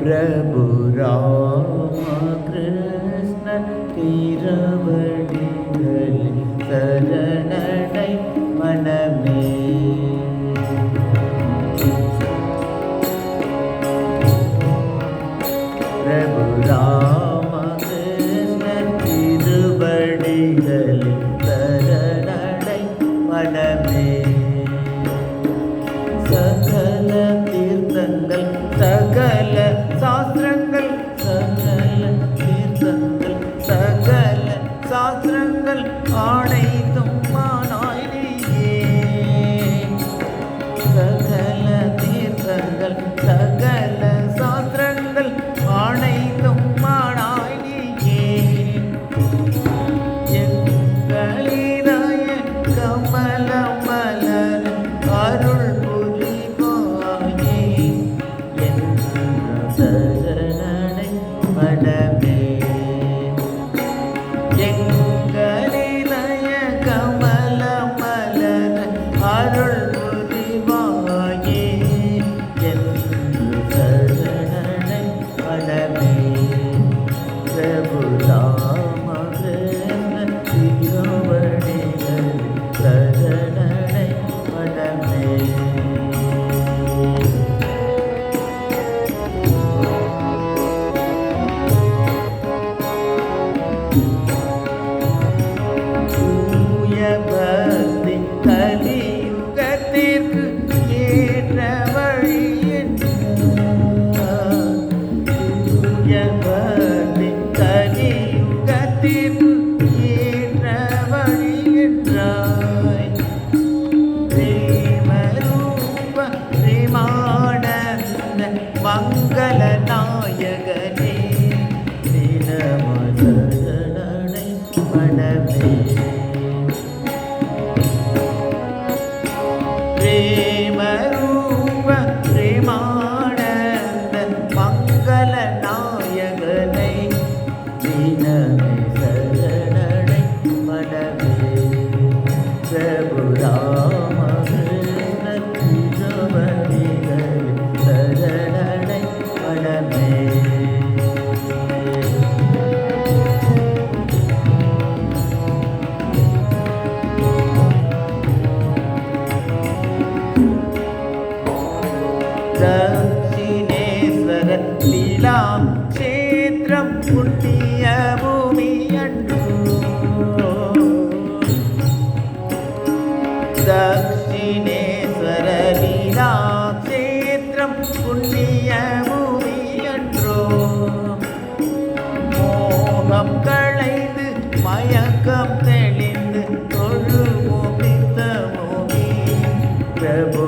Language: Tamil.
பிரபு ராமகிருஷ்ண திருவடிகளில் சரணடை மனமே பிரபு ராமகிருஷ்ண திருவடிகளில் சரணடை மனமே ஆணைத்தும் மானாய் நீயே சகல தீர்த்தங்கள் சகல சாஸ்திரங்கள் ஆணைத்தும் மானாய் நீயே எங்களிதாய கமல மலர் அருள் புரிவாயே. என் சரணனை தினமதனை மனமே பிரேமரூப ലീലാം ക്ഷേത്രം പുണ്യ ഭൂമിയണ്ടു ദക്ഷിണേശ്വര ലീലാ ക്ഷേത്രം പുണ്യ ഭൂമിയണ്ടോ മോഹം കളൈந்து മയക്കം തെളിந்து ഒരു മുഖിത്ത മോഹി പ്രഭു